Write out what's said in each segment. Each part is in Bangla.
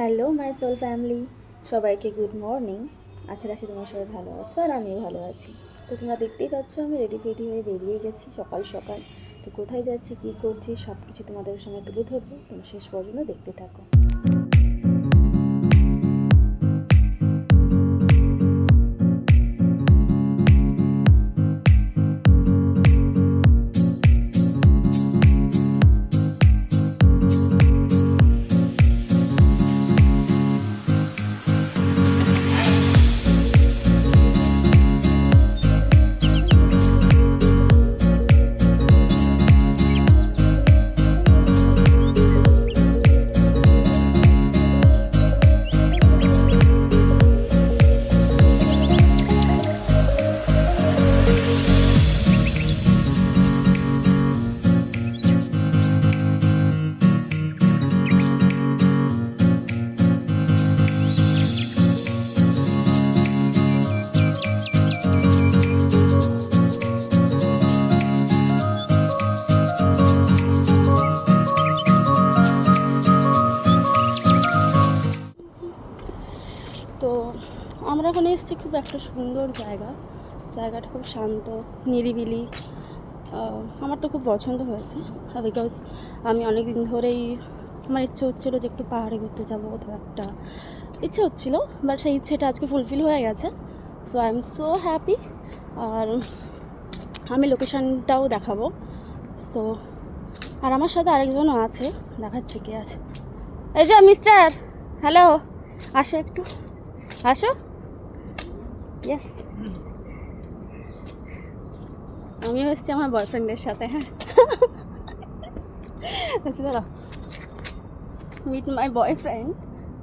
হ্যালো মাই সোল ফ্যামিলি সবাইকে গুড মর্নিং আশা রাখি তোমার সবাই ভালো আছো আর আমিও ভালো আছি। তো তোমরা দেখতেই পাচ্ছ, আমি রেডি ফেডি হয়ে বেরিয়ে গেছি সকাল সকাল। তো কোথায় যাচ্ছি, কী করছি সব কিছু তোমাদের সামনে তুলে ধরবো। তুমি শেষ পর্যন্ত দেখতে থাকো। আমরা এখন এসেছি খুব একটা সুন্দর জায়গা। জায়গাটা খুব শান্ত, নিরিবিলি। আমার তো খুব পছন্দ হয়েছে। বিকজ আমি অনেক দিন ধরেই, আমার ইচ্ছে হচ্ছিল যে একটু পাহাড়ে ঘুরতে যাব কোথাও একটা ইচ্ছে হচ্ছিল বাট সেই ইচ্ছেটা আজকে ফুলফিল হয়ে গেছে। So I am so happy আর আমি লোকেশানটাও দেখাবো। সো আর আমার সাথে আরেকজনও আছে। দেখাচ্ছি কে আছে। এই যে মিস্টার হ্যালো আসো একটু। আসো। ইয়েস আমিও এসেছি আমার বয়ফ্রেন্ডের সাথে হ্যাঁ আচ্ছা দাঁড়াও meet my boyfriend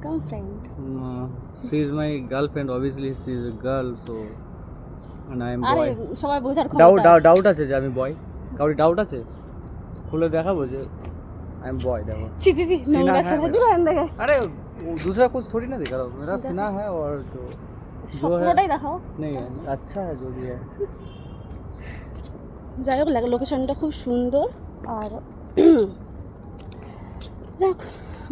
come friend Uh, she is my girlfriend. Obviously, she is a girl, so and I am আরে boy. সবাই বোঝার ডাউট ক্ষমতা ডাউট ডাউট আছে যে আমি বয় কাউরি ডাউট আছে খুলে দেখাবো যে আই এম বয় देखो ছি ছি ছি सीना নোংরা है ছেড়ে मेरा। দিলেন দেখে अरे वो दूसरा कुछ थोड़ी ना दिखा रहा हूँ मेरा सीना है और जो जो है পুরোটাই দেখাও। আচ্ছা যদি যাই হোক লোকেশনটা খুব সুন্দর। আর যাক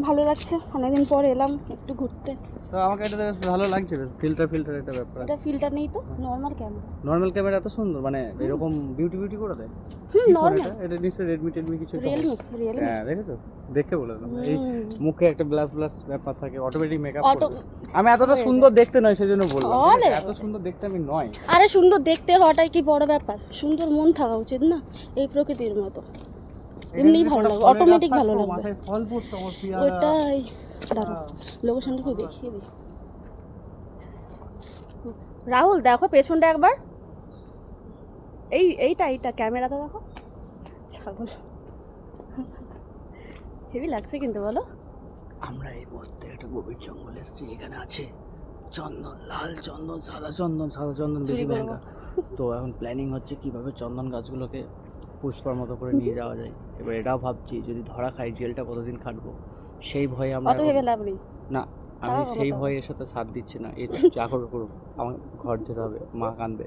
ভালো লাগছে। অনেকদিন পর এলাম একটু ঘুরতে। তো আমাকে এটা বেশ ভালো লাগছে বেশ ফিল্টার ফিল্টার একটা ব্যাপার। এটা ফিল্টার নেই তো নর্মাল ক্যামেরা নর্মাল ক্যামেরা এত সুন্দর মানে এরকম বিউটি বিউটি করে দেয়। হুম কি এটা? এটা রেডমি টেডমি কিছু রিয়েলমি রিয়েলমি হ্যাঁ দেখেছ? দেখে বলে দিলাম। এই মুখে একটা ব্লাস ব্লাস ব্যাপার থাকে অটোমেটিক মেকআপ আমি এতটা সুন্দর দেখতে নয় সেজন্য বললাম। ঠিক অলে। আছে? এত সুন্দর দেখতে আমি নয়। আরে সুন্দর দেখতে হওয়াটাই কি বড় ব্যাপার? সুন্দর মন থাকা উচিত না এই প্রকৃতির মতো। এমনিই ভালো লাগবে অটোমেটিক ভালো লাগবে। মাথায় ফল পড়ছে আমার পিয়ারা। ওটাই। দাঁড়াও লোকেশনটা একটু দেখিয়ে দিই। রাহুল দেখো পেছনটা একবার। এই এইটা এইটা ক্যামেরাতে দেখো। ছাগল। হেভি লাগছে কিন্তু বলো। আমরা এই মুহূর্তে একটা গভীর জঙ্গল এসেছি এখানে আছে চন্দন লাল চন্দন সাদা চন্দন সাদা চন্দন বেশি ভয়ঙ্কর। তো এখন প্ল্যানিং হচ্ছে কীভাবে চন্দন গাছগুলোকে পুষ্পার মতো করে নিয়ে যাওয়া যায়। এবার এটাও ভাবছি যদি ধরা খাই জেলটা কতদিন খাটবো? সেই ভয়ে আমরা না আমি সেই। ভয়ে এর সাথে সাথ দিচ্ছি না। এর যা করবে করুক আমার ঘর যেতে হবে মা কাঁদবে।